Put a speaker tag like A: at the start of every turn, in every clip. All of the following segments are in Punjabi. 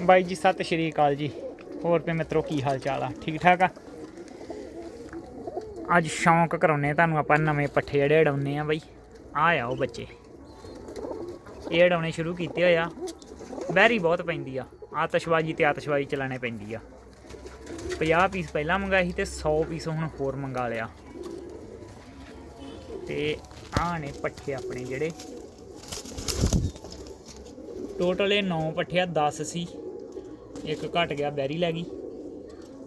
A: ਬਾਈ ਜੀ, ਸਤਿ ਸ਼੍ਰੀ ਅਕਾਲ ਜੀ। ਹੋਰ ਤੇ ਮਿੱਤਰੋ, ਕੀ ਹਾਲ ਚਾਲ ਆ? ਠੀਕ ਠਾਕ ਆ? ਅੱਜ ਸ਼ੌਂਕ ਕਰਾਉਨੇ ਤੁਹਾਨੂੰ ਆਪਾਂ ਨਵੇਂ ਪੱਠੇ ਜਿਹੜੇ ਉਡਾਉਨੇ ਆ ਬਾਈ। ਆ ਆ ਉਹ ਬੱਚੇ। ਇਹ ਉਡਾਉਣੇ ਸ਼ੁਰੂ ਕੀਤੇ ਹੋਇਆ ਬਹਿਰੀ ਬਹੁਤ ਪੈਂਦੀ ਆ। ਆਤਸ਼ਬਾਜ਼ੀ ਤੇ ਆਤਸ਼ਬਾਜ਼ੀ ਚਲਾਣੇ ਪੈਂਦੀ ਆ। 50 ਪੀਸ ਪਹਿਲਾਂ ਮੰਗਾਏ ਸੀ ਤੇ 100 ਪੀਸ ਹੁਣ ਹੋਰ ਮੰਗਾ ਲਿਆ। ਤੇ ਆਹ ਨੇ ਪੱਠੇ ਆਪਣੇ ਜਿਹੜੇ। ਟੋਟਲ ਇਹ 9 ਪੱਠੇ ਆ 10 ਸੀ। ਇੱਕ ਘਟ ਗਿਆ, ਬੈਰੀ ਲੈ ਗਈ।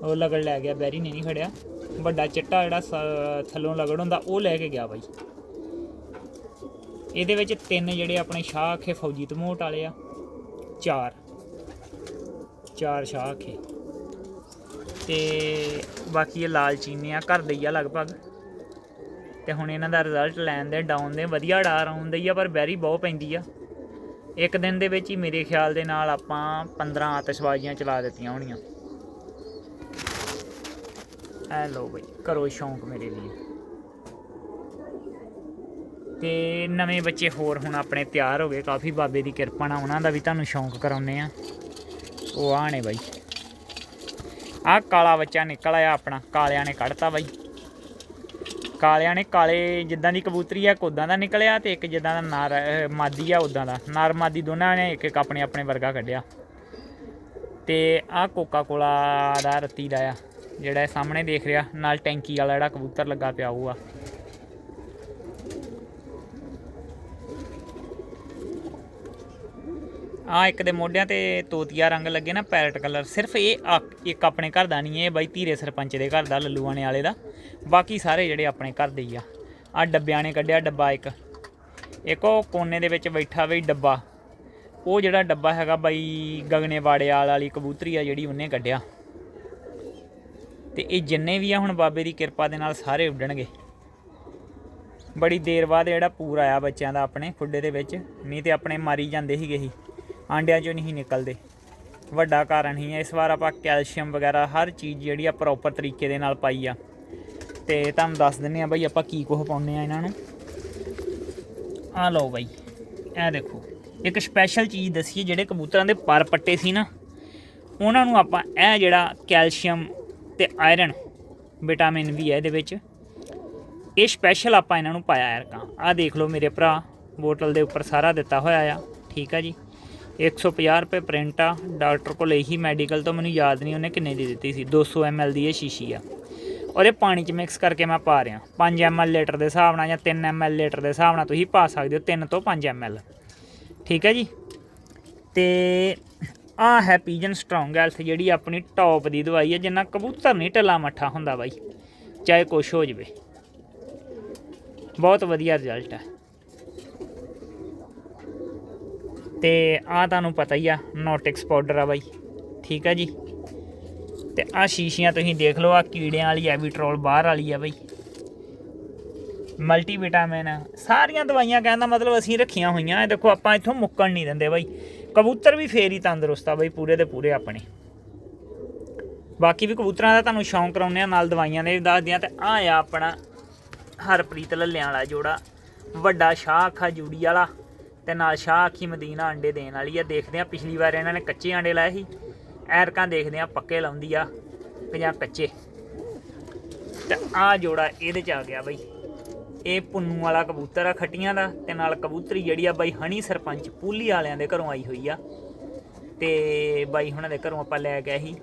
A: ਉਹ ਲਗੜ ਲੈ ਗਿਆ, ਬੈਰੀ ਨੇ ਨਹੀਂ ਖੜਿਆ। ਵੱਡਾ ਚਿੱਟਾ ਜਿਹੜਾ ਸ- ਥੱਲੋਂ ਲਗੜ ਹੁੰਦਾ, ਉਹ ਲੈ ਕੇ ਗਿਆ ਬਾਈ। ਇਹਦੇ ਵਿੱਚ ਤਿੰਨ ਜਿਹੜੇ ਆਪਣੇ ਸ਼ਾਹ ਆਖੇ ਫੌਜੀ ਤਮੋਟ ਵਾਲੇ ਆ। ਚਾਰ। ਚਾਰ ਸ਼ਾਹ ਆਖੇ ਤੇ ਬਾਕੀ ਇਹ ਲਾਲ ਚੀਨੇ ਆ, ਘਰ ਦੇ ਹੀ ਆ ਲਗਭਗ। ਤੇ ਹੁਣ ਇਹਨਾਂ ਦਾ ਰਿਜ਼ਲਟ ਲੈਣ ਦੇ ਡਾਊਨ ਦੇ, ਵਧੀਆ ਡਾਰ ਆਉਂਦੇ ਹੀ ਆ, ਪਰ ਬੈਰੀ ਬਹੁਤ ਪੈਂਦੀ ਆ। ਇੱਕ ਦਿਨ ਦੇ ਵਿੱਚ ਹੀ ਮੇਰੇ ਖਿਆਲ ਦੇ ਨਾਲ ਆਪਾਂ 15 ਆਤਿਸ਼ਬਾਜ਼ੀਆਂ ਚਲਾ ਦਿੱਤੀਆਂ ਹੋਣੀਆਂ। ਐ ਲੋ ਬਈ ਕਰੋ ਸ਼ੌਂਕ ਮੇਰੇ ਲਈ। ਤੇ ਨਵੇਂ ਬੱਚੇ ਹੋਰ ਹੁਣ ਆਪਣੇ ਤਿਆਰ ਹੋ ਗਏ। ਕਾਫੀ ਬਾਬੇ ਦੀ ਕਿਰਪਾ ਨਾਲ ਉਹਨਾਂ ਦਾ ਵੀ ਤੁਹਾਨੂੰ ਸ਼ੌਂਕ ਕਰਾਉਨੇ ਆ ਉਹ ਆਹ ਨੇ ਬਾਈ। ਆਹ ਕਾਲਾ ਬੱਚਾ ਨਿਕਲ ਆਇਆ ਆਪਣਾ, ਕਾਲਿਆਂ ਨੇ ਕੱਢਤਾ ਬਾਈ। ਕਾਲਿਆਂ ਨੇ ਕਾਲੇ ਜਿੱਦਾਂ ਦੀ ਕਬੂਤਰੀ ਆ ਕੋਦਾਂ ਦਾ ਨਿਕਲਿਆ ਤੇ ਇੱਕ ਜਿੱਦਾਂ ਦਾ ਨਾਰ ਮਾਦੀ ਆ ਉਦਾਂ ਦਾ। ਨਾਰ ਮਾਦੀ ਦੋਨਾਂ ਨੇ ਇੱਕ ਇੱਕ ਆਪਣੇ ਆਪਣੇ ਵਰਗਾ ਕੱਢਿਆ। ਤੇ ਆਹ ਕੋਕਾ ਕੋਲਾ ਦਾ ਰੱਤੀ ਦਾ ਆ, ਜਿਹੜਾ ਸਾਹਮਣੇ ਦੇਖ ਰਿਹਾ, ਨਾਲ ਟੈਂਕੀ ਵਾਲਾ ਜਿਹੜਾ ਕਬੂਤਰ ਲੱਗਾ ਪਿਆ ਉਹ ਆ ਆ ਇੱਕ ਦੇ ਮੋਢਿਆਂ ਤੇ ਤੋਤੀਆ ਰੰਗ ਲੱਗੇ ਨਾ, ਪੈਰਟ ਕਲਰ। ਸਿਰਫ ਇਹ ਆ- ਇੱਕ ਆਪਣੇ ਘਰ ਦਾ ਨਹੀਂ, ਇਹ ਬਾਈ ਧੀਰੇ ਸਰਪੰਚ ਦੇ ਘਰ ਦਾ ਲੱਲੂਆਣੇ ਵਾਲੇ ਦਾ। ਬਾਕੀ ਸਾਰੇ ਜਿਹੜੇ ਆਪਣੇ ਘਰ ਦੇ ਹੀ ਆ। ਆ ਡੱਬਿਆਂ ਨੇ ਕੱਢਿਆ ਡੱਬਾ ਇੱਕ। ਇੱਕ ਉਹ ਕੋਨੇ ਦੇ ਵਿੱਚ ਬੈਠਾ ਬਈ ਡੱਬਾ। ਉਹ ਜਿਹੜਾ ਡੱਬਾ ਹੈਗਾ ਬਾਈ ਗਗਨੇ ਵਾੜਿਆਲ ਵਾਲੀ ਕਬੂਤਰੀ ਆ, ਜਿਹੜੀ ਉਹਨੇ ਕੱਢਿਆ। ਤੇ ਇਹ ਜਿੰਨੇ ਵੀ ਆ, ਹੁਣ ਬਾਬੇ ਦੀ ਕਿਰਪਾ ਦੇ ਨਾਲ ਸਾਰੇ ਉੱਡਣਗੇ। ਬੜੀ ਦੇਰ ਬਾਅਦ ਜਿਹੜਾ ਪੂਰ ਆਇਆ ਬੱਚਿਆਂ ਦਾ ਆਪਣੇ, ਖੁੱਡੇ ਦੇ ਵਿੱਚ। ਨਹੀਂ ਤੇ ਆਪਣੇ ਮਾਰੀ ਜਾਂਦੇ ਸੀਗੇ ਹੀ। ਆਂਡਿਆਂ ਚੋਂ ਨਹੀਂ ਨਿਕਲਦੇ। ਵੱਡਾ ਕਾਰਨ ਹੀ ਹੈ, ਇਸ ਵਾਰ ਆਪਾਂ ਕੈਲਸ਼ੀਅਮ ਵਗੈਰਾ ਹਰ ਚੀਜ਼ ਜਿਹੜੀ ਆ ਪ੍ਰੋਪਰ ਤਰੀਕੇ ਦੇ ਨਾਲ ਪਾਈ ਆ। ਤੇ ਤੁਹਾਨੂੰ ਦੱਸ ਦਿੰਨੇ ਆ ਬਾਈ ਆਪਾਂ ਕੀ ਕੁਝ ਪਾਉਂਦੇ ਆ ਇਹਨਾਂ ਨੂੰ। ਆ ਲਓ ਬਾਈ, ਇਹ ਦੇਖੋ, ਇੱਕ ਸਪੈਸ਼ਲ ਚੀਜ਼ ਦੱਸੀਏ ਜਿਹੜੇ ਕਬੂਤਰਾਂ ਦੇ ਪਰ ਪੱਟੇ ਸੀ ਨਾ, ਉਹਨਾਂ ਨੂੰ ਆਪਾਂ ਇਹ ਜਿਹੜਾ ਕੈਲਸ਼ੀਅਮ ਤੇ ਆਇਰਨ ਵਿਟਾਮਿਨ ਵੀ ਹੈ ਇਹਦੇ ਵਿੱਚ, ਇਹ ਸਪੈਸ਼ਲ ਆਪਾਂ ਇਹਨਾਂ ਨੂੰ ਪਾਇਆ ਐਰਕਾਂ ਆ ਦੇਖ ਲਓ ਮੇਰੇ ਭਰਾ ਬੋਟਲ ਦੇ ਉੱਪਰ ਸਾਰਾ ਦਿੱਤਾ ਹੋਇਆ ਆ, ਠੀਕ ਆ ਜੀ। 150 ਰੁਪਏ ਪ੍ਰਿੰਟ ਆ। ਡਾਕਟਰ ਕੋਲ ਇਹੀ ਮੈਡੀਕਲ ਤੋਂ ਮੈਨੂੰ ਯਾਦ ਨਹੀਂ, ਉਹਨੇ ਕਿੰਨੇ ਦੀ ਦਿੱਤੀ ਸੀ? 200 ml ਦੀ ਇਹ ਸ਼ੀਸ਼ੀ ਆ। ਔਰ ਇਹ ਪਾਣੀ 'ਚ ਮਿਕਸ ਕਰਕੇ ਮੈਂ ਪਾ ਰਿਹਾ। 5 ml ਲੀਟਰ ਦੇ ਹਿਸਾਬ ਨਾਲ ਜਾਂ 3 ml ਲੀਟਰ ਦੇ ਹਿਸਾਬ ਨਾਲ ਤੁਸੀਂ ਪਾ ਸਕਦੇ ਹੋ 3 ਤੋਂ 5 ml ਠੀਕ ਹੈ ਜੀ? ਤੇ ਆ ਹੈ ਪੀਜਨ ਸਟਰੋਂਗ ਹੈਲਥ ਜਿਹੜੀ ਆਪਣੀ ਟੌਪ ਦੀ ਦਵਾਈ ਹੈ ਜਿੰਨਾ ਕਬੂਤਰ ਨਹੀਂ ਢਿੱਲਾ ਮੱਠਾ ਹੁੰਦਾ ਬਾਈ। ਚਾਹੇ ਕੁਛ ਹੋ ਜਵੇ। ਬਹੁਤ ਵਧੀਆ ਰਿਜ਼ਲਟ ਹੈ ਤੇ ਆ ਤੁਹਾਨੂੰ ਪਤਾ ਹੀ ਆ ਨੋਟਿਕਸ ਪਾਊਡਰ ਆ ਬਾਈ। ਠੀਕ ਆ ਜੀ? ਤੇ ਆ ਸ਼ੀਸ਼ੀਆਂ ਤੁਸੀਂ ਦੇਖ ਲਓ ਆ ਕੀੜਿਆਂ ਵਾਲੀ ਐਵੀਟਰੋਲ ਬਾਹਰ ਵਾਲੀ ਆ ਬਾਈ। ਮਲਟੀ ਵਿਟਾਮਿਨ ਸਾਰੀਆਂ ਦਵਾਈਆਂ ਕਹਿੰਦਾ ਮਤਲਬ ਅਸੀਂ ਰੱਖੀਆਂ ਹੋਈਆਂ, ਇਹ ਦੇਖੋ ਆਪਾਂ ਇੱਥੋਂ ਮੁੱਕਣ ਨਹੀਂ ਦਿੰਦੇ ਬਾਈ। ਕਬੂਤਰ ਵੀ ਫੇਰ ਹੀ ਤੰਦਰੁਸਤ ਆ ਬਾਈ, ਪੂਰੇ ਦੇ ਪੂਰੇ ਆਪਣੇ। ਬਾਕੀ ਵੀ ਕਬੂਤਰਾਂ ਦਾ ਤੁਹਾਨੂੰ ਸ਼ੌਂਕ ਕਰਾਉਂਦੇ ਆ, ਨਾਲ ਦਵਾਈਆਂ ਦੇ ਦੱਸਦੇ ਆ, ਤੇ ਆ ਆ ਆਪਣਾ ਹਰਪ੍ਰੀਤ ਲੱਲਿਆਂ ਵਾਲਾ ਜੋੜਾ, ਵੱਡਾ ਸ਼ਾਹ ਅੱਖਾ ਜੂੜੀ ਵਾਲਾ। ਤੇ ਨਾਲ ਸ਼ਾਹ ਅੱਖੀ ਮਦੀਨਾ ਅੰਡੇ ਦੇਣ ਵਾਲੀ ਆ। ਦੇਖਦੇ ਆ ਪਿਛਲੀ ਵਾਰ ਇਹਨਾਂ ਨੇ ਕੱਚੇ ਅੰਡੇ ਲਾਏ ਸੀ। ਐਰਕਾਂ ਦੇਖਦੇ ਆ ਪੱਕੇ ਲਾਉਂਦੀ ਆ ਕਿ ਜਾਂ ਕੱਚੇ। ਤੇ ਆ ਜੋੜਾ ਇਹਦੇ ਚ ਆ ਗਿਆ ਬਈ। ਇਹ ਪੁੰਨੂ ਵਾਲਾ ਕਬੂਤਰ ਆ ਖੱਟੀਆਂ ਦਾ ਤੇ ਨਾਲ ਕਬੂਤਰੀ ਜਿਹੜੀ ਆ ਬਾਈ ਹਣੀ ਸਰਪੰਚ ਪੂਲੀ ਵਾਲਿਆਂ ਦੇ ਘਰੋਂ ਆਈ ਹੋਈ ਆ। ਤੇ ਬਾਈ ਹੁਣਾਂ ਦੇ ਘਰੋਂ ਆਪਾਂ ਲੈ ਗਏ ਸੀ।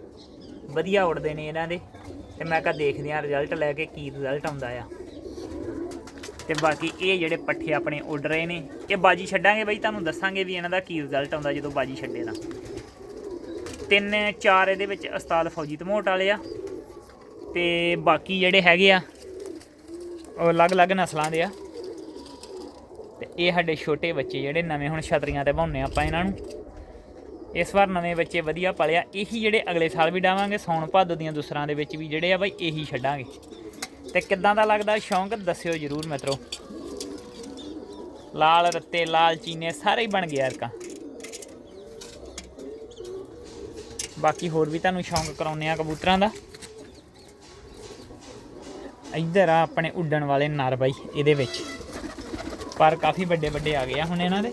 A: ਵਧੀਆ ਉੜਦੇ ਨੇ ਇਹਨਾਂ ਦੇ। ਤੇ ਮੈਂ ਕਿਹਾ ਦੇਖਦੇ ਆ ਰਿਜ਼ਲਟ ਲੈ ਕੇ ਕੀ ਰਿਜ਼ਲਟ ਆਉਂਦਾ ਆ। ਤੇ ਬਾਕੀ ਇਹ ਜਿਹੜੇ ਪੱਠੇ ਆਪਣੇ ਉੱਡ ਰਹੇ ਨੇ, ਇਹ ਬਾਜੀ ਛੱਡਾਂਗੇ ਬਈ, ਤੁਹਾਨੂੰ ਦੱਸਾਂਗੇ ਵੀ ਇਹਨਾਂ ਦਾ ਕੀ ਰਿਜ਼ਲਟ ਆਉਂਦਾ ਜਦੋਂ ਬਾਜੀ ਛੱਡੇ ਦਾ ਤਿੰਨ, ਚਾਰ ਇਹਦੇ ਵਿੱਚ ਉਸਤਾਦ ਫੌਜੀ ਧਮੋਟ ਵਾਲੇ ਆ, ਤੇ ਬਾਕੀ ਜਿਹੜੇ ਹੈਗੇ ਆ, ਉਹ ਅਲੱਗ-ਅਲੱਗ ਨਸਲਾਂ ਦੇ ਆ। ਤੇ ਇਹ ਸਾਡੇ ਛੋਟੇ ਬੱਚੇ ਜਿਹੜੇ ਨਵੇਂ ਹੁਣ ਛਤਰੀਆਂ ਤੇ ਪਾਉਂਦੇ ਆਪਾਂ ਇਹਨਾਂ ਨੂੰ। ਇਸ ਵਾਰ ਨਵੇਂ ਬੱਚੇ ਵਧੀਆ ਪਲਿਆ, ਇਹੀ ਜਿਹੜੇ ਅਗਲੇ ਸਾਲ ਵੀ ਡਾਵਾਂਗੇ, ਸੌਣ ਭਾਦੋ ਦੀਆਂ ਦੂਸਰਾਂ ਦੇ ਵਿੱਚ ਵੀ ਜਿਹੜੇ ਆ ਬਾਈ, ਇਹੀ ਛੱਡਾਂਗੇ। ਤੇ ਕਿੱਦਾਂ ਦਾ ਲੱਗਦਾ? ਸ਼ੌਂਕ ਦੱਸਿਓ ਜਰੂਰ ਮਿੱਤਰੋ। ਲਾਲ ਰੱਤੇ, ਲਾਲ ਚੀਨੇ, ਸਾਰੇ ਹੀ ਬਣ ਗਏ ਯਾਰਕਾ ਬਾਕੀ ਹੋਰ ਵੀ ਤੁਹਾਨੂੰ ਸ਼ੌਂਕ ਕਰਾਉਨੇ ਆ ਕਬੂਤਰਾਂ ਦਾ। ਇੱਧਰ ਆ ਆਪਣੇ ਉੱਡਣ ਵਾਲੇ ਨਰ ਬਾਈ, ਇਹਦੇ ਵਿੱਚ। ਪਰ ਕਾਫੀ ਵੱਡੇ ਵੱਡੇ ਆ ਗਏ ਆ ਹੁਣ ਇਹਨਾਂ ਦੇ।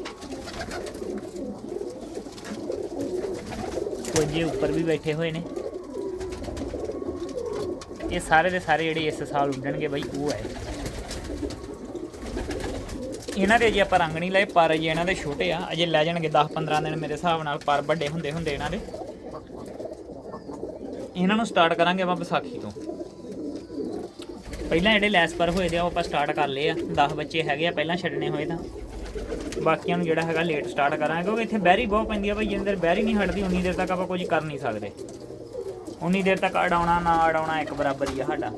A: ਕੁਝ ਉੱਪਰ ਵੀ ਬੈਠੇ ਹੋਏ ਨੇ। ਇਹ ਸਾਰੇ ਦੇ ਸਾਰੇ ਜਿਹੜੇ ਇਸ ਸਾਲ ਉੱਡਣਗੇ ਬਈ, ਉਹ ਹੈ। ਇਹਨਾਂ ਦੇ ਜੇ ਆਪਾਂ ਰੰਗ ਨਹੀਂ ਲਏ, ਪਰ ਜੇ ਇਹਨਾਂ ਦੇ ਛੋਟੇ ਆ। ਅਜੇ ਲੈ ਜਾਣਗੇ 10-15 ਦਿਨ ਮੇਰੇ ਹਿਸਾਬ ਨਾਲ, ਪਰ ਵੱਡੇ ਹੁੰਦੇ ਹੁੰਦੇ ਇਹਨਾਂ ਦੇ। ਇਹਨਾਂ ਨੂੰ ਸਟਾਰਟ ਕਰਾਂਗੇ ਆਪਾਂ ਵਿਸਾਖੀ ਤੋਂ। ਪਹਿਲਾਂ ਜਿਹੜੇ ਲੈਸ ਪਰ ਹੋਏ ਦੇ ਆ ਉਹ ਆਪਾਂ ਸਟਾਰਟ ਕਰ ਲਏ ਆ। 10 ਬੱਚੇ ਹੈਗੇ ਆ, ਪਹਿਲਾਂ ਛੱਡਣੇ ਹੋਏ ਤਾਂ। ਬਾਕੀਆਂ ਨੂੰ ਜਿਹੜਾ ਹੈਗਾ ਲੇਟ ਸਟਾਰਟ ਕਰਾਂਗੇ, ਕਿਉਂਕਿ ਇੱਥੇ ਬੈਰੀ ਬਹੁਤ ਪੈਂਦੀ ਆ ਭਾਈ ਜਿੰਨੀ ਦੇਰ ਬੈਰੀ ਨਹੀਂ ਹਟਦੀ, ਉਨੀ ਦੇਰ ਤੱਕ ਆਪਾਂ ਕੁਝ ਕਰ ਨਹੀਂ ਸਕਦੇ। ਉਨੀ ਦੇਰ ਤੱਕ ਅਡਾਉਣਾ ਨਾ ਅਡਾਉਣਾ ਇੱਕ ਬਰਾਬਰ ਹੀ ਆ ਸਾਡਾ।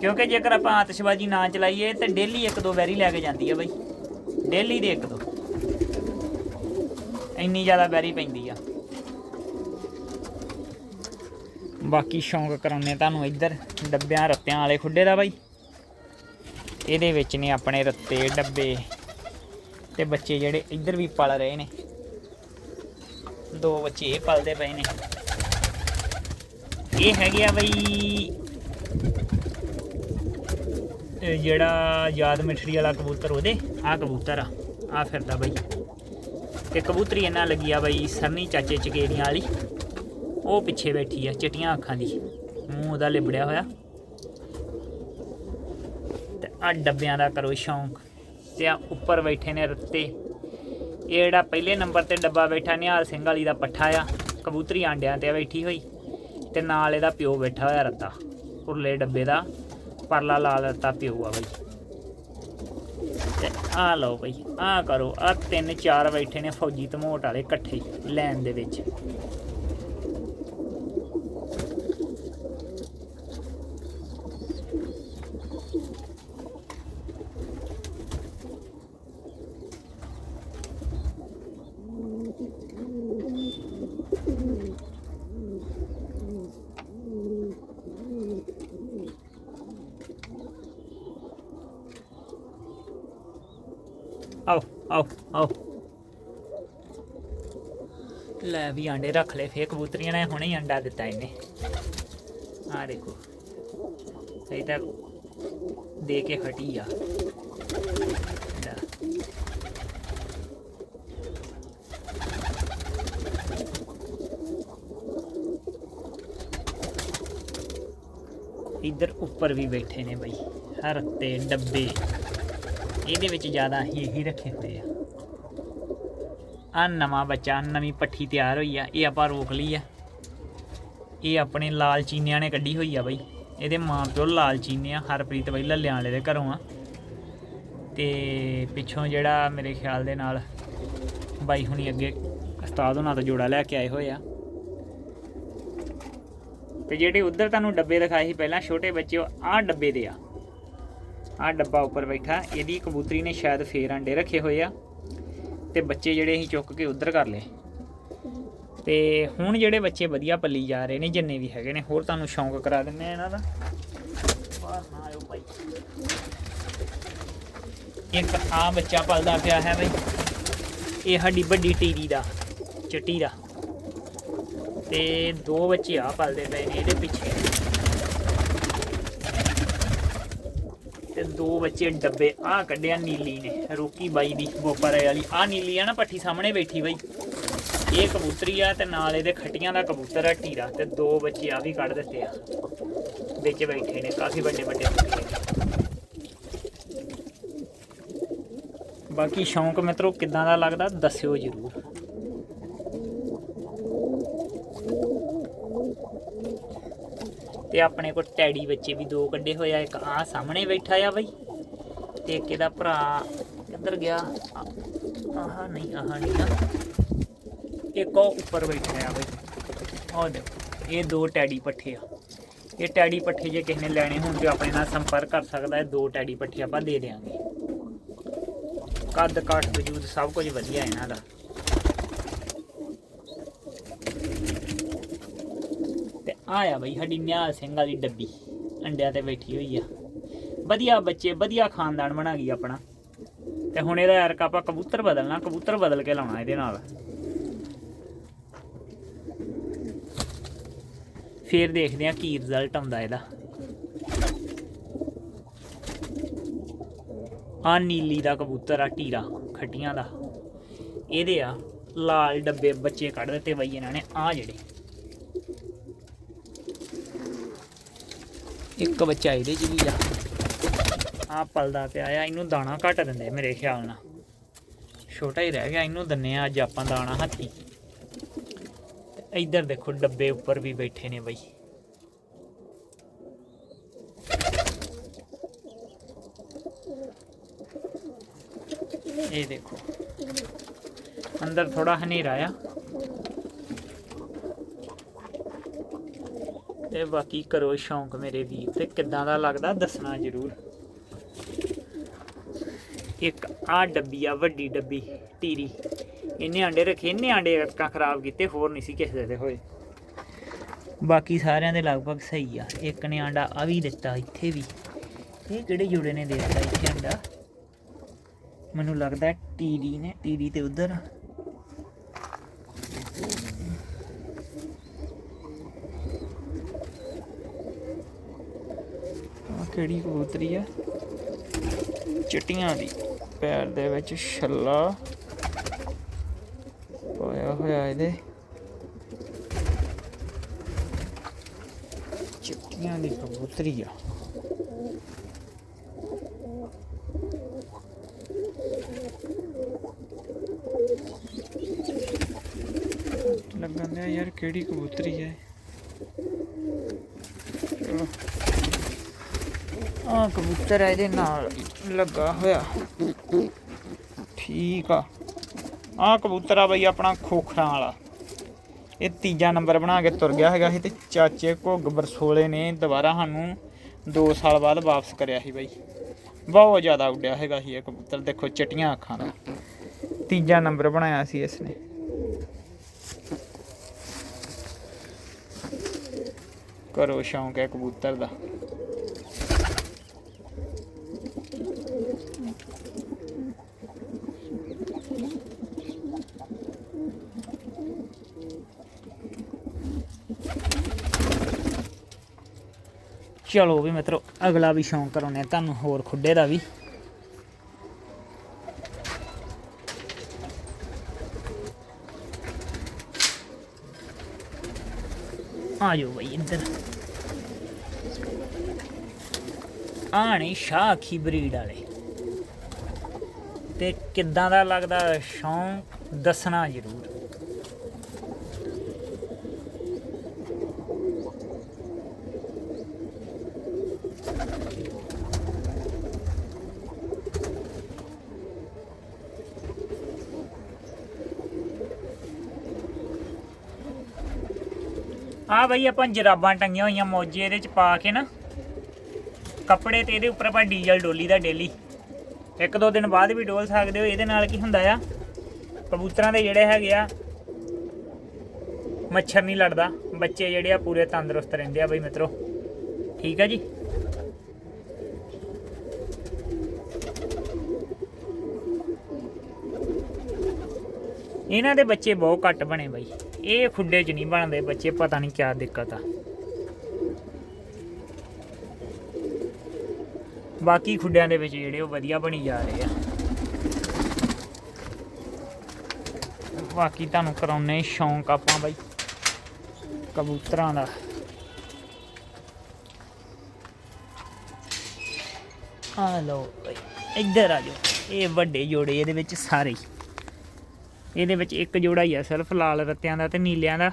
A: ਕਿਉਂਕਿ ਜੇਕਰ ਆਪਾਂ ਆਤਿਸ਼ਬਾਜ਼ੀ ਨਾ ਚਲਾਈਏ, ਤੇ ਡੇਲੀ ਇੱਕ ਦੋ ਵੈਰੀ ਲੈ ਕੇ ਜਾਂਦੀ ਆ ਬਾਈ। ਡੇਲੀ ਦੇ ਇੱਕ ਦੋ। ਇੰਨੀ ਜ਼ਿਆਦਾ ਵੈਰੀ ਪੈਂਦੀ ਆ। ਬਾਕੀ ਸ਼ੌਂਕ ਕਰਾਉਨੇ ਤੁਹਾਨੂੰ ਇੱਧਰ, ਡੱਬਿਆਂ, ਰੱਤਿਆਂ ਵਾਲੇ ਖੁੱਡੇ ਦਾ ਬਾਈ। ਇਹਦੇ ਵਿੱਚ ਨੇ ਆਪਣੇ ਰੱਤੇ, ਡੱਬੇ ਤੇ ਬੱਚੇ ਜਿਹੜੇ ਇੱਧਰ ਵੀ ਪਲ ਰਹੇ ਨੇ। ਦੋ ਬੱਚੇ ਇਹ ਪਲਦੇ ਪਏ ਨੇ। ਇਹ ਹੈਗੇ ਆ ਬਈ ਜਿਹੜਾ ਯਾਦ ਮਿੱਠੜੀ ਵਾਲਾ ਕਬੂਤਰ ਉਹਦੇ, ਆਹ ਕਬੂਤਰ ਆ ਆ ਫਿਰਦਾ ਬਈ। ਤੇ ਕਬੂਤਰੀ ਇਹਨਾਂ ਲੱਗੀ ਆ ਬਈ ਸਰਨੀ ਚਾਚੇ ਚਕੇਰੀਆਂ ਵਾਲੀ, ਉਹ ਪਿੱਛੇ ਬੈਠੀ ਆ ਚਿੱਟੀਆਂ ਅੱਖਾਂ ਦੀ, ਮੂੰਹ ਉਹਦਾ ਲਿਬੜਿਆ ਹੋਇਆ। ਤੇ ਆ ਡੱਬਿਆਂ ਦਾ ਕਰੋ ਸ਼ੌਂਕ, ਤੇ ਆ ਉੱਪਰ ਬੈਠੇ ਨੇ ਰੱਤੇ। ਇਹ ਜਿਹੜਾ ਪਹਿਲੇ ਨੰਬਰ ਤੇ ਡੱਬਾ ਬੈਠਾ ਨਿਹਾਲ ਸਿੰਘ ਵਾਲੀ ਦਾ ਪੱਠਾ ਆ, ਕਬੂਤਰੀ ਆਂਡਿਆਂ ਤੇ ਬੈਠੀ ਹੋਈ। ਤੇ ਨਾਲ ਇਹਦਾ ਪਿਓ ਬੈਠਾ ਹੋਇਆ ਰੱਤਾ ਉਰਲੇ ਡੱਬੇ ਦਾ ਪਰਲਾ ਲਾਲ ਰੱਤਾ ਪਿਓ ਆ ਬਈ। ਤੇ ਆ ਲਓ ਬਈ ਆ ਕਰੋ। ਆ ਤਿੰਨ ਚਾਰ ਬੈਠੇ ਨੇ ਫੌਜੀ ਧਮੋਟ ਵਾਲੇ ਇਕੱਠੇ ਲੈਣ ਦੇ ਵਿੱਚ। ਆਓ ਆਓ ਆਓ। ਲੈ ਵੀ ਆਂਡੇ ਰੱਖ ਲੈ ਫੇ ਕਬੂਤਰੀਆਂ ਨੇ ਹੁਣੇ ਹੀ ਅੰਡਾ ਦਿੱਤਾ ਇਹਨੇ। ਆ ਦੇਖੋ, ਸਹੀ ਤਾਂ ਦੇ ਕੇ ਹਟੀ ਆ। ਇੱਧਰ ਉੱਪਰ ਵੀ ਬੈਠੇ ਨੇ ਬਈ, ਹਰ ਤੇ ਡੱਬੇ। ਇਹਦੇ ਵਿੱਚ ਜ਼ਿਆਦਾ ਅਸੀਂ ਇਹੀ ਰੱਖੇ ਹੋਏ ਆ। ਆ ਨਵਾਂ ਬੱਚਾ ਨਵੀਂ ਪੱਠੀ ਤਿਆਰ ਹੋਈ ਆ, ਇਹ ਆਪਾਂ ਰੋਕ ਲਈ ਆ। ਇਹ ਆਪਣੇ ਲਾਲ ਚੀਨਿਆਂ ਨੇ ਕੱਢੀ ਹੋਈ ਆ ਬਈ। ਇਹਦੇ ਮਾਂ ਪਿਓ ਲਾਲ ਚੀਨੇ ਆ, ਹਰਪ੍ਰੀਤ ਬਈ ਲੱਲਿਆਂ ਵਾਲੇ ਦੇ ਘਰੋਂ ਆ। ਤੇ ਪਿੱਛੋਂ ਜਿਹੜਾ ਮੇਰੇ ਖਿਆਲ ਦੇ ਨਾਲ ਬਾਈ ਹੁਣੀ ਅੱਗੇ ਉਸਤਾਦ ਉਹਨਾਂ ਤੋਂ ਜੋੜਾ ਲੈ ਕੇ ਆਏ ਹੋਏ ਆ। ਤੇ ਜਿਹੜੇ ਉਧਰ ਤੁਹਾਨੂੰ ਡੱਬੇ ਦਿਖਾਏ ਸੀ ਪਹਿਲਾਂ, ਛੋਟੇ ਬੱਚੇ, ਉਹ ਆਹ ਡੱਬੇ ਦੇ ਆ। ਆਹ ਡੱਬਾ ਉੱਪਰ ਬੈਠਾ। ਇਹਦੀ ਕਬੂਤਰੀ ਨੇ ਸ਼ਾਇਦ ਫੇਰ ਅੰਡੇ ਰੱਖੇ ਹੋਏ ਆ ਤੇ ਬੱਚੇ ਜਿਹੜੇ ਅਸੀਂ ਚੁੱਕ ਕੇ ਉਧਰ ਕਰ ਲਏ। ਤੇ ਹੁਣ ਜਿਹੜੇ ਬੱਚੇ ਵਧੀਆ ਪੱਲੀ ਜਾ ਰਹੇ ਨੇ, ਜਿੰਨੇ ਵੀ ਹੈਗੇ ਨੇ, ਹੋਰ ਤੁਹਾਨੂੰ ਸ਼ੌਂਕ ਕਰਾ ਦਿੰਨੇ ਆ ਇਹਨਾਂ ਦਾ। ਬਾਹਰ ਨਾ ਆਇਓ ਭਾਈ। ਇੱਕ ਆ ਬੱਚਾ ਪਲਦਾ ਪਿਆ ਹੈ ਬਈ। ਇਹ ਸਾਡੀ ਵੱਡੀ ਟੀਰੀ ਦਾ, ਚਿੱਟੀ ਦਾ। ਤੇ ਦੋ ਬੱਚੇ ਆ ਪਲਦੇ ਪਏ ਨੇ, ਇਹਦੇ ਪਿੱਛੇ। ਤੇ ਦੋ ਬੱਚੇ ਡੱਬੇ ਆ ਕੱਢਿਆ ਨੀਲੀ ਨੇ, ਰੋਕੀ ਬਾਈ ਦੀ ਬੋਪਰੇ ਵਾਲੀ। ਆ ਨੀਲੀ ਆ ਨਾ ਪੱਠੀ ਸਾਹਮਣੇ ਬੈਠੀ ਬਾਈ। ਇਹ ਕਬੂਤਰੀ ਆ ਤੇ ਨਾਲ ਇਹਦੇ ਖੱਟੀਆਂ ਦਾ ਕਬੂਤਰ ਆ ਟੀਰਾ ਤੇ ਦੋ ਬੱਚੇ ਆ ਵੀ ਕੱਢ ਦਿੱਤੇ ਆ। ਵਿੱਚ ਬੈਠੇ ਨੇ, ਕਾਫੀ ਵੱਡੇ ਵੱਡੇ ਬਾਕੀ ਸ਼ੌਂਕ ਮਿੱਤਰੋ, ਕਿੱਦਾਂ ਦਾ ਲੱਗਦਾ? ਦੱਸਿਓ ਜਰੂਰ। ਤੇ ਆਪਣੇ ਕੋਲ ਟੈਡੀ ਬੱਚੇ ਵੀ ਦੋ ਕੱਢੇ ਹੋਏ ਆ, ਇੱਕ ਆ ਸਾਹਮਣੇ ਬੈਠਾ ਆ ਬਾਈ ਤੇ ਇੱਕ ਇਹਦਾ ਭਰਾ ਕਿੱਧਰ ਗਿਆ? ਆਹ ਨਹੀਂ ਆਹ ਨਹੀਂ ਆ। ਇੱਕ ਉਹ ਉੱਪਰ ਬੈਠਾ ਆ ਬਾਈ। ਉਹ ਦੇਖੋ, ਇਹ ਦੋ ਟੈਡੀ ਪੱਠੇ ਆ। ਇਹ ਟੈਡੀ ਪੱਠੇ ਜੇ ਕਿਸੇ ਨੇ ਲੈਣੇ ਹੋਣ ਤੇ ਆਪਣੇ ਨਾਲ ਸੰਪਰਕ ਕਰ ਸਕਦਾ ਹੈ ਦੋ ਟੈਡੀ ਪੱਠੇ ਆਪਾਂ ਦੇ ਦੇਵਾਂਗੇ ਕੱਦ ਕਾਠ ਵਜੂਦ ਸਭ ਕੁਝ ਵਧੀਆ ਇਹਨਾਂ ਦਾ। ਆਇਆ ਬਈ ਸਾਡੀ ਨਿਹਾਲ ਸਿੰਘ ਵਾਲੀ ਡੱਬੀ ਅੰਡਿਆਂ ਤੇ ਬੈਠੀ ਹੋਈ ਆ। ਵਧੀਆ ਬੱਚੇ, ਵਧੀਆ ਖਾਨਦਾਨ ਬਣਾ ਗਈ ਆਪਣਾ। ਤੇ ਹੁਣ ਇਹਦਾ ਯਾਰ ਆਪਾਂ ਕਬੂਤਰ ਬਦਲਣਾ, ਕਬੂਤਰ ਬਦਲ ਕੇ ਲਾਉਣਾ ਇਹਦੇ ਨਾਲ। ਫੇਰ ਦੇਖਦੇ ਆ ਕੀ ਰਿਜ਼ਲਟ ਆਉਂਦਾ ਇਹਦਾ। ਆ ਨੀਲੀ ਦਾ ਕਬੂਤਰ ਆ, ਟੀਰਾ ਖੱਟੀਆਂ ਦਾ। ਇਹਦੇ ਆ ਲਾਲ ਡੱਬੇ ਬੱਚੇ ਕੱਢ ਦਿੱਤੇ ਬਈ ਇਹਨਾਂ ਨੇ ਆ ਜਿਹੜੇ। ਇੱਕ ਬੱਚਾ ਇਹਦੇ ਚ ਵੀ ਆ। ਆ ਪਲਦਾ ਪਿਆ ਆ, ਇਹਨੂੰ ਦਾਣਾ ਘੱਟ ਦਿੰਦੇ ਮੇਰੇ ਖਿਆਲ ਨਾਲ। ਛੋਟਾ ਹੀ ਰਹਿ ਗਿਆ, ਇਹਨੂੰ ਦਿੰਨੇ ਆ ਅੱਜ ਆਪਾਂ ਦਾਣਾ ਹੱਥੀ। ਇੱਧਰ ਦੇਖੋ ਡੱਬੇ ਉੱਪਰ ਵੀ ਬੈਠੇ ਨੇ ਬਈ। ਇਹ ਦੇਖੋ। ਅੰਦਰ ਥੋੜਾ ਹਨੇਰਾ ਆ। ਤੇ ਬਾਕੀ ਕਰੋ ਸ਼ੌਂਕ ਮੇਰੇ ਵੀਰ ਤੇ, ਕਿੱਦਾਂ ਦਾ ਲੱਗਦਾ ਦੱਸਣਾ ਜ਼ਰੂਰ। ਇੱਕ ਆ ਡੱਬੀ ਆ, ਵੱਡੀ ਡੱਬੀ ਟੀਰੀ ਇਹਨੇ ਆਂਡੇ ਰੱਖੇ, ਇਹਨੇ ਆਂਡੇ ਅਟਕਾਂ ਖਰਾਬ ਕੀਤੇ, ਹੋਰ ਨਹੀਂ ਸੀ ਕਿਸੇ ਦੇ ਹੋਏ। ਬਾਕੀ ਸਾਰਿਆਂ ਦੇ ਲਗਭਗ ਸਹੀ ਆ। ਇੱਕ ਨੇ ਆਂਡਾ ਆ ਵੀ ਦਿੱਤਾ ਇੱਥੇ ਵੀ। ਇਹ ਕਿਹੜੇ ਜੋੜੇ ਨੇ ਦੇ ਦਿੱਤਾ ਇੱਥੇ ਆਂਡਾ। ਮੈਨੂੰ ਲੱਗਦਾ ਟੀਰੀ ਨੇ ਟੀਰੀ ਤੇ ਉਧਰ ਆ ਕਿਹੜੀ ਕਬੂਤਰੀ ਆ? ਚਿੱਟੀਆਂ ਦੀ। ਪੈਰ ਦੇ ਵਿੱਚ ਛੱਲਾ। ਹੋਇਆ ਹੋਇਆ ਇਹਦੇ। ਚਿੱਟੀਆਂ ਦੀ ਕਬੂਤਰੀ ਆ। ਲੱਗਣ ਦਿਆ ਯਾਰ ਕਿਹੜੀ ਕਬੂਤਰੀ ਹੈ ਆ ਕਬੂਤਰ ਇਹਦੇ ਨਾਲ ਲੱਗਾ ਹੋਇਆ। ਠੀਕ ਆ। ਆ ਕਬੂਤਰ ਆ ਬਈ ਆਪਣਾ ਖੋਖਰਾਂ ਵਾਲਾ। ਇਹ ਤੀਜਾ ਨੰਬਰ ਬਣਾ ਕੇ ਤੁਰ ਗਿਆ ਹੈਗਾ ਸੀ ਤੇ ਚਾਚੇ ਘੁੱਗ ਬਰਸੋਲੇ ਨੇ ਦੁਬਾਰਾ ਸਾਨੂੰ 2 ਸਾਲ ਬਾਅਦ ਵਾਪਸ ਕਰਿਆ ਸੀ ਬਈ। ਬਹੁਤ ਜ਼ਿਆਦਾ ਉੱਡਿਆ ਹੈਗਾ ਸੀ ਇਹ ਕਬੂਤਰ, ਦੇਖੋ ਚਟੀਆਂ ਅੱਖਾਂ ਦਾ। ਤੀਜਾ ਨੰਬਰ ਬਣਾਇਆ ਸੀ ਇਸ ਨੇ। ਕਰੋ ਸ਼ੌਂਕ ਹੈ ਕਬੂਤਰ ਦਾ। ਚਲੋ ਵੀ ਮਿੱਤਰੋ, ਅਗਲਾ ਵੀ ਸ਼ੌਂਕ ਕਰਾਉਨੇ ਤੁਹਾਨੂੰ ਹੋਰ ਖੁੱਡੇ ਦਾ ਵੀ। ਆ ਜਾਓ ਬਈ ਇੱਧਰ। ਆਣੀ ਸ਼ਾਖੀ ਬਰੀਡ ਵਾਲੇ। ਤੇ ਕਿੱਦਾਂ ਦਾ ਲੱਗਦਾ? ਸ਼ੌਂਕ ਦੱਸਣਾ ਜ਼ਰੂਰ। ਬਾਈ ਆਪਾਂ ਜਰਾਬਾਂ ਟੰਗੀਆਂ ਹੋਈਆਂ ਮੋਜੇ ਇਹਦੇ ਚ ਪਾ ਕੇ ਨਾ। ਕੱਪੜੇ ਤੇ ਇਹਦੇ ਉੱਪਰ ਆਪਾਂ ਡੀਜ਼ਲ ਡੋਲੀ ਦਾ ਡੇਲੀ। ਇੱਕ ਦੋ ਦਿਨ ਬਾਅਦ ਵੀ ਡੋਲ ਸਕਦੇ ਹੋ, ਇਹਦੇ ਨਾਲ ਕੀ ਹੁੰਦਾ ਆ? ਕਬੂਤਰਾਂ ਦੇ ਜਿਹੜੇ ਹੈਗੇ ਆ, ਮੱਛਰ ਨਹੀਂ ਲੜਦਾ। ਬੱਚੇ ਜਿਹੜੇ ਆ ਪੂਰੇ ਤੰਦਰੁਸਤ ਰਹਿੰਦੇ ਆ ਬਈ ਮਿੱਤਰੋ। ਠੀਕ ਆ ਜੀ? ਇਹਨਾਂ ਦੇ ਬੱਚੇ ਬਹੁਤ ਘੱਟ ਬਣੇ ਬਈ। ਇਹ ਖੁੱਡੇ 'ਚ ਨਹੀਂ ਬਣਦੇ ਬੱਚੇ, ਪਤਾ ਨਹੀਂ ਕਿਆ ਦਿੱਕਤ ਆ। ਬਾਕੀ ਖੁੱਡਿਆਂ ਦੇ ਵਿੱਚ ਜਿਹੜੇ ਉਹ ਵਧੀਆ ਬਣੀ ਜਾ ਰਹੇ ਆ। ਬਾਕੀ ਤੁਹਾਨੂੰ ਕਰਾਉਨੇ ਸ਼ੌਂਕ ਆਪਾਂ ਬਾਈ, ਕਬੂਤਰਾਂ ਦਾ। ਆ ਲਓ ਇੱਧਰ ਆ ਜਾਓ, ਇਹ ਵੱਡੇ ਜੋੜੇ ਇਹਦੇ ਵਿੱਚ ਸਾਰੇ ਹੀ। ਇਹਦੇ ਵਿੱਚ ਇੱਕ ਜੋੜਾ ਹੀ ਆ, ਸਿਰਫ ਲਾਲ ਰੱਤਿਆਂ ਦਾ ਤੇ ਨੀਲਿਆਂ ਦਾ।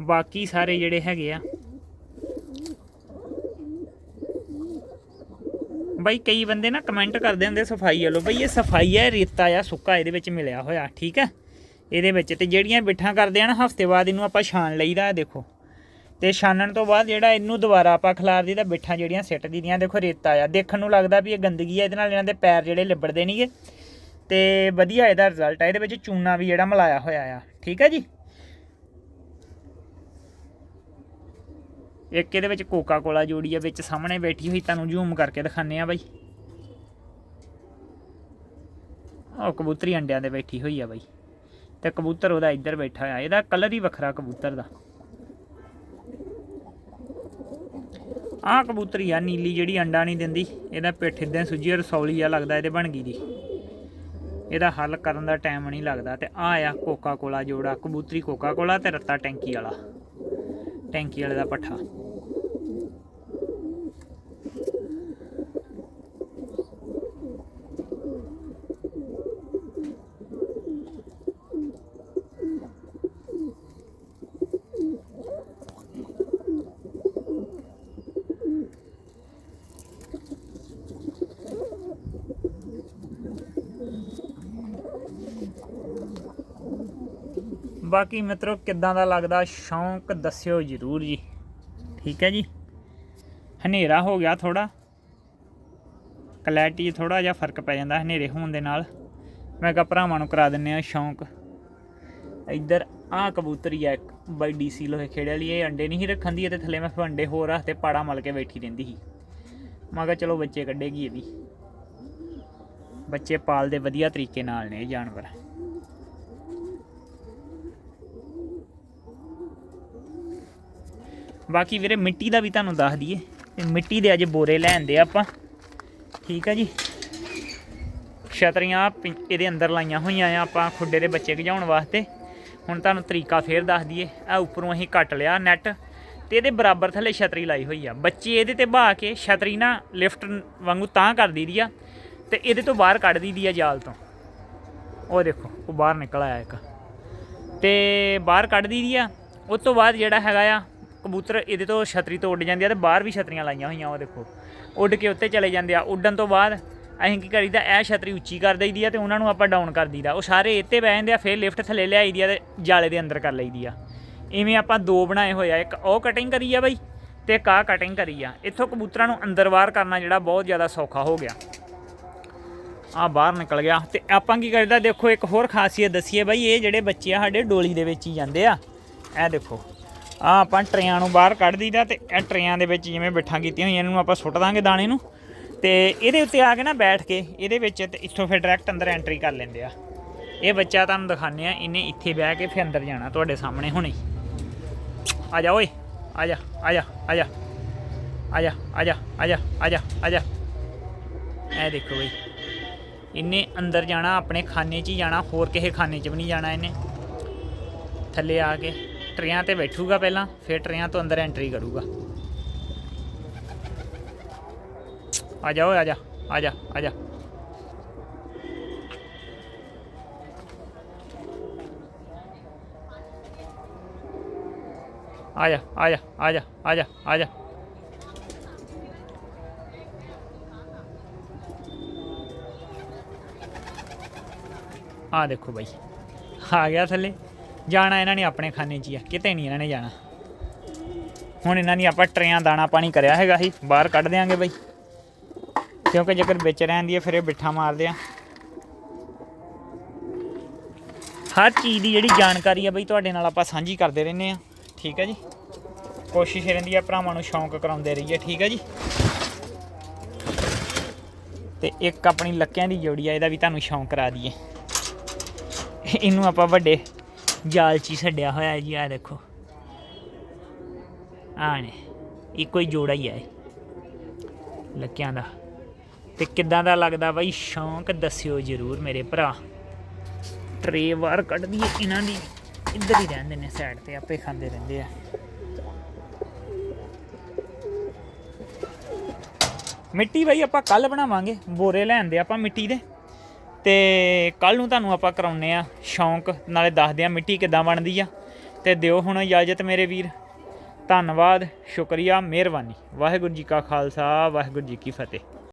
A: ਬਾਕੀ ਸਾਰੇ ਜਿਹੜੇ ਹੈਗੇ ਆ। ਬਈ, ਕਈ ਬੰਦੇ ਨਾ ਕਮੈਂਟ ਕਰਦੇ ਹੁੰਦੇ ਸਫ਼ਾਈ ਵਾਲੋ। ਬਈ, ਇਹ ਸਫ਼ਾਈ ਹੈ ਰੇਤਾ ਆ, ਸੁੱਕਾ ਇਹਦੇ ਵਿੱਚ ਮਿਲਿਆ ਹੋਇਆ, ਠੀਕ ਹੈ ਇਹਦੇ ਵਿੱਚ ਤੇ ਜਿਹੜੀਆਂ ਬਿੱਠਾਂ ਕਰਦੇ ਆ ਨਾ, ਹਫ਼ਤੇ ਬਾਅਦ ਇਹਨੂੰ ਆਪਾਂ ਛਾਣ ਲਈਦਾ, ਇਹ ਦੇਖੋ। ਤੇ ਛਾਣਨ ਤੋਂ ਬਾਅਦ ਜਿਹੜਾ ਇਹਨੂੰ ਦੁਬਾਰਾ ਆਪਾਂ ਖਿਲਾਰ ਤਾਂ ਬਿੱਠਾਂ ਜਿਹੜੀਆਂ ਸਿੱਟ ਦੀਆਂ ਦੇਖੋ ਰੇਤਾ ਆ। ਦੇਖਣ ਨੂੰ ਲੱਗਦਾ ਵੀ ਇਹ ਗੰਦਗੀ ਆ, ਇਹਦੇ ਨਾਲ ਇਹਨਾਂ ਦੇ ਪੈਰ ਜਿਹੜੇ ਲਿਬੜਦੇ ਨਹੀਂਗੇ ਤੇ ਵਧੀਆ ਇਹਦਾ ਰਿਜ਼ਲਟ ਆ, ਇਹਦੇ ਵਿੱਚ ਚੂਨਾ ਵੀ ਜਿਹੜਾ ਮਿਲਾਇਆ ਹੋਇਆ ਆ। ਠੀਕ ਹੈ ਜੀ? ਇੱਕ ਇਹਦੇ ਵਿੱਚ ਕੋਕਾ ਕੋਲਾ ਜੋੜੀ ਆ, ਵਿੱਚ ਸਾਹਮਣੇ ਬੈਠੀ ਹੋਈ, ਤੁਹਾਨੂੰ ਜ਼ੂਮ ਕਰਕੇ ਦਿਖਾਣੇ ਆ ਬਾਈ। ਉਹ ਕਬੂਤਰੀ ਅੰਡਿਆਂ ਦੇ ਬੈਠੀ ਹੋਈ ਆ ਬਾਈ। ਤੇ ਕਬੂਤਰ ਉਹਦਾ ਇੱਧਰ ਬੈਠਾ ਆ, ਇਹਦਾ ਕਲਰ ਹੀ ਵੱਖਰਾ ਕਬੂਤਰ ਦਾ। ਆਹ ਕਬੂਤਰੀ ਆ, ਨੀਲੀ ਜਿਹੜੀ ਅੰਡਾ ਨਹੀਂ ਦਿੰਦੀ, ਇਹਦਾ ਪਿੱਠ ਇਦਾਂ ਸੁੱਜੀ ਰਸੌਲੀ ਆ ਲੱਗਦਾ, ਇਹਦੇ ਬਣ ਗਈ ਦੀ। ਇਹਦਾ ਹੱਲ ਕਰਨ ਦਾ ਟਾਈਮ ਨਹੀਂ ਲੱਗਦਾ ਤੇ ਆ ਆ ਕੋਕਾ ਕੋਲਾ ਜੋੜਾ, ਕਬੂਤਰੀ ਕੋਕਾ ਕੋਲਾ ਤੇ ਰੱਤਾ ਟੈਂਕੀ ਵਾਲਾ। ਟੈਂਕੀ ਵਾਲੇ ਦਾ ਪੱਠਾ। ਬਾਕੀ ਮਿੱਤਰੋ, ਕਿੱਦਾਂ ਦਾ ਲੱਗਦਾ? ਸ਼ੌਂਕ ਦੱਸਿਓ ਜਰੂਰ ਜੀ। ਠੀਕ ਹੈ ਜੀ? ਹਨੇਰਾ ਹੋ ਗਿਆ ਥੋੜਾ ਕਲੈਰਿਟੀ ਥੋੜਾ ਜਿਹਾ ਫ਼ਰਕ ਪੈ ਜਾਂਦਾ ਹਨੇਰੇ ਹੋਣ ਦੇ ਨਾਲ। ਮੈਂ ਕਿਹਾ ਭਰਾਵਾਂ ਨੂੰ ਕਰਾ ਦਿੰਨੇ ਆ ਸ਼ੌਂਕ। ਇੱਧਰ ਆਹ ਕਬੂਤਰੀ ਆ ਇੱਕ, ਬਾਈ ਡੀਸੀ ਲੋਹੇ ਖੇੜੇ ਵਾਲੀ। ਇਹ ਅੰਡੇ ਨਹੀਂ ਰੱਖਣ ਦੀ ਇਹਦੇ ਥੱਲੇ ਮੈਂ ਫਿਰ ਅੰਡੇ ਹੋਰ ਰੱਖਤੇ ਪਾੜਾ ਮਲ ਕੇ ਬੈਠੀ ਰਹਿੰਦੀ ਸੀ। ਮੈਂ ਕਿਹਾ ਚਲੋ ਬੱਚੇ ਕੱਢੇਗੀ ਇਹ ਵੀ। ਬੱਚੇ ਪਾਲਦੇ ਵਧੀਆ ਤਰੀਕੇ ਨਾਲ ਨੇ ਇਹ ਜਾਨਵਰ। ਬਾਕੀ ਵੀਰੇ ਮਿੱਟੀ ਦਾ ਵੀ ਤੁਹਾਨੂੰ ਦੱਸ ਦਈਏ। ਤੇ ਮਿੱਟੀ ਦੇ ਅੱਜ ਬੋਰੇ ਲੈਂਦੇ ਆਪਾਂ। ਠੀਕ ਆ ਜੀ। ਛਤਰੀਆਂ ਪਿੰ- ਇਹਦੇ ਅੰਦਰ ਲਾਈਆਂ ਹੋਈਆਂ ਆ ਆਪਾਂ ਖੁੱਡੇ ਦੇ ਬੱਚੇ ਗਜਾਉਣ ਵਾਸਤੇ। ਹੁਣ ਤੁਹਾਨੂੰ ਤਰੀਕਾ ਫੇਰ ਦੱਸ ਦਈਏ। ਆ ਉੱਪਰੋਂ ਅਸੀਂ ਕੱਟ ਲਿਆ ਨੈਟ ਤੇ ਇਹਦੇ ਬਰਾਬਰ ਥੱਲੇ ਛਤਰੀ ਲਾਈ ਹੋਈ ਆ। ਬੱਚੇ ਇਹਦੇ ਤੇ ਬਹਾ ਕੇ ਛਤਰੀ ਨਾ ਲਿਫਟ ਵਾਂਗੂ ਤਾਂ ਕਰ ਦਈਦੀ ਆ ਤੇ ਇਹਦੇ ਤੋਂ ਬਾਹਰ ਕੱਢ ਦਈਦੀ ਆ ਜਾਲ ਤੋਂ। ਉਹ ਦੇਖੋ, ਉਹ ਬਾਹਰ ਨਿਕਲ ਆਇਆ ਇੱਕ। ਤੇ ਬਾਹਰ ਕੱਢ ਦੀ ਆ। ਉਸ ਤੋਂ ਬਾਅਦ ਜਿਹੜਾ ਹੈਗਾ ਆ ਕਬੂਤਰ ਇਹਦੇ ਤੋਂ ਛਤਰੀ ਤੋਂ ਉੱਡ ਜਾਂਦੇ ਆ ਤੇ ਬਾਹਰ ਵੀ ਛਤਰੀਆਂ ਲਾਈਆਂ ਹੋਈਆਂ ਉਹ ਦੇਖੋ। ਉੱਡ ਕੇ ਉੱਤੇ ਚਲੇ ਜਾਂਦੇ ਆ। ਉੱਡਣ ਤੋਂ ਬਾਅਦ ਅਸੀਂ ਕੀ ਕਰੀਦਾ, ਇਹ ਛਤਰੀ ਉੱਚੀ ਕਰ ਦਈਦੀ ਆ ਤੇ ਉਹਨਾਂ ਨੂੰ ਆਪਾਂ ਡਾਊਨ ਕਰ ਦਈਦਾ। ਉਹ ਸਾਰੇ ਇੱਥੇ ਬਹਿ ਜਾਂਦੇ ਆ, ਫਿਰ ਲਿਫਟ ਥੱਲੇ ਲਿਆਈਦੀ ਆ ਤੇ ਜਾਲੇ ਦੇ ਅੰਦਰ ਕਰ ਲਈਦੀ ਆ। ਇਵੇਂ ਆਪਾਂ ਦੋ ਬਣਾਏ ਹੋਏ ਆ। ਇੱਕ ਉਹ ਕਟਿੰਗ ਕਰੀ ਆ ਬਾਈ ਤੇ ਇੱਕ ਆਹ ਕਟਿੰਗ ਕਰੀ ਆ। ਇੱਥੋਂ ਕਬੂਤਰਾਂ ਨੂੰ ਅੰਦਰ ਬਾਹਰ ਕਰਨਾ ਜਿਹੜਾ ਬਹੁਤ ਜ਼ਿਆਦਾ ਸੌਖਾ ਹੋ ਗਿਆ। ਆ ਬਾਹਰ ਨਿਕਲ ਗਿਆ। ਤੇ ਆਪਾਂ ਕੀ ਕਰੀਦਾ, ਦੇਖੋ ਇੱਕ ਹੋਰ ਖਾਸੀਅਤ ਦਸੀਏ ਬਾਈ, ਇਹ ਜਿਹੜੇ ਬੱਚੇ ਆ, ਸਾਡੇ ਡੋਲੀ ਦੇ ਵਿੱਚ ਹੀ ਜਾਂਦੇ ਆ। ਇਹ ਦੇਖੋ। ਆ ਆਪਾਂ ਟਰੇਆਂ ਨੂੰ ਬਾਹਰ ਕੱਢ ਦਈਦਾ ਤੇ ਇਹ ਟਰੇਆਂ ਦੇ ਵਿੱਚ ਜਿਵੇਂ ਬਿਠਾਂ ਕੀਤੀਆਂ ਹੋਈਆਂ ਇਹਨੂੰ ਆਪਾਂ ਸੁੱਟ ਦਾਂਗੇ ਦਾਣੇ ਨੂੰ। ਤੇ ਇਹਦੇ ਉੱਤੇ ਆ ਕੇ ਨਾ ਬੈਠ ਕੇ ਇਹਦੇ ਵਿੱਚ ਤੇ ਇੱਥੋਂ ਫਿਰ ਡਾਇਰੈਕਟ ਅੰਦਰ ਐਂਟਰੀ ਕਰ ਲੈਂਦੇ ਆ। ਇਹ ਬੱਚਾ ਤੁਹਾਨੂੰ ਦਿਖਾਣੇ ਆ, ਇਹਨੇ ਇੱਥੇ ਬਹਿ ਕੇ ਫਿਰ ਅੰਦਰ ਜਾਣਾ ਤੁਹਾਡੇ ਸਾਹਮਣੇ ਹੁਣੇ। ਆ ਜਾ ਓਏ, ਆ ਜਾ ਆ ਜਾ ਆ ਜਾ। ਆ ਜਾ ਆ ਜਾ ਆ ਜਾ ਆ ਜਾ ਆ ਜਾ। ਇਹ ਦੇਖੋ ਬਈ, ਇਹਨੇ ਅੰਦਰ ਜਾਣਾ, ਆਪਣੇ ਖਾਨੇ 'ਚ ਹੀ ਜਾਣਾ, ਹੋਰ ਕਿਸੇ ਖਾਨੇ 'ਚ ਵੀ ਨਹੀਂ ਜਾਣਾ ਇਹਨੇ। ਥੱਲੇ ਆ ਕੇ। ਟਰੇਆਂ ਤੇ ਬੈਠੂਗਾ ਪਹਿਲਾਂ, ਫਿਰ ਟਰੇਆਂ ਤੋਂ ਅੰਦਰ ਐਂਟਰੀ ਕਰੂਗਾ। ਆ ਜਾ ਓਏ, ਆ ਜਾ ਆ ਜਾ ਆ ਜਾ। ਆ ਜਾ ਆ ਜਾ ਆ ਜਾ ਆ ਜਾ ਆ ਜਾ। ਆ ਦੇਖੋ ਬਾਈ, ਆ ਗਿਆ ਥੱਲੇ। ਜਾਣਾ ਇਹਨਾਂ ਨੇ ਆਪਣੇ ਖਾਨੇ 'ਚ ਹੀ ਆ, ਕਿਤੇ ਨਹੀਂ ਇਹਨਾਂ ਨੇ ਜਾਣਾ। ਹੁਣ ਇਹਨਾਂ ਦੀ ਆਪਾਂ ਟਰੇਆਂ, ਦਾਣਾ ਪਾਣੀ ਕਰਿਆ ਹੈਗਾ ਸੀ, ਬਾਹਰ ਕੱਢ ਦਿਆਂਗੇ ਬਈ। ਕਿਉਂਕਿ ਜੇਕਰ ਵਿੱਚ ਰਹਿੰਦੀ ਹੈ ਫਿਰ ਇਹ ਬਿੱਠਾ ਮਾਰਦੇ ਆ। ਹਰ ਚੀਜ਼ ਦੀ ਜਿਹੜੀ ਜਾਣਕਾਰੀ ਆ ਬਈ, ਤੁਹਾਡੇ ਨਾਲ ਆਪਾਂ ਸਾਂਝੀ ਕਰਦੇ ਰਹਿੰਦੇ ਆ। ਠੀਕ ਹੈ ਜੀ? ਕੋਸ਼ਿਸ਼ ਰਹਿੰਦੀ ਆ, ਭਰਾਵਾਂ ਨੂੰ ਸ਼ੌਂਕ ਕਰਾਉਂਦੇ ਰਹੀਏ। ਠੀਕ ਹੈ ਜੀ? ਤੇ ਇੱਕ ਆਪਣੀ ਲੱਕਿਆਂ ਦੀ ਜੋੜੀ ਆ, ਇਹਦਾ ਵੀ ਤੁਹਾਨੂੰ ਸ਼ੌਂਕ ਕਰਾ ਦਈਏ। ਇਹਨੂੰ ਆਪਾਂ ਵੱਡੇ ਜਾਲ 'ਚ ਹੀ ਛੱਡਿਆ ਹੋਇਆ ਜੀ ਆ ਦੇਖੋ। ਆ ਨੇ, ਇੱਕੋ ਹੀ ਜੋੜਾ ਹੀ ਆ ਲੱਕਿਆਂ ਦਾ। ਤੇ ਕਿੱਦਾਂ ਦਾ ਲੱਗਦਾ ਬਾਈ? ਸ਼ੌਂਕ ਦੱਸਿਓ ਜਰੂਰ ਮੇਰੇ ਭਰਾ। ਟਰੇ ਵਾਰ ਕੱਢ ਦਈਏ ਇਹਨਾਂ ਦੀ। ਇੱਧਰ ਹੀ ਰਹਿੰਦੇ ਨੇ ਸਾਈਡ ਤੇ ਆਪੇ ਖਾਂਦੇ ਰਹਿੰਦੇ ਆ। ਮਿੱਟੀ ਬਾਈ ਆਪਾਂ ਕੱਲ ਬਣਾਵਾਂਗੇ, ਬੋਰੇ ਲੈਣ ਦੇ ਆਪਾਂ ਮਿੱਟੀ ਦੇ। ਤੇ ਕੱਲ ਨੂੰ ਤੁਹਾਨੂੰ ਆਪਾਂ ਕਰਾਉਨੇ ਆ ਸ਼ੌਂਕ, ਨਾਲੇ ਦੱਸਦੇ ਆ ਮਿੱਟੀ ਕਿੱਦਾਂ ਬਣਦੀ ਆ। ਤੇ ਦਿਓ ਹੁਣ ਇਜਾਜ਼ਤ ਮੇਰੇ ਵੀਰ। ਧੰਨਵਾਦ, ਸ਼ੁਕਰੀਆ, ਮਿਹਰਬਾਨੀ। ਵਾਹਿਗੁਰੂ ਜੀ ਕਾ ਖਾਲਸਾ, ਵਾਹਿਗੁਰੂ ਜੀ ਕੀ ਫਤਿਹ।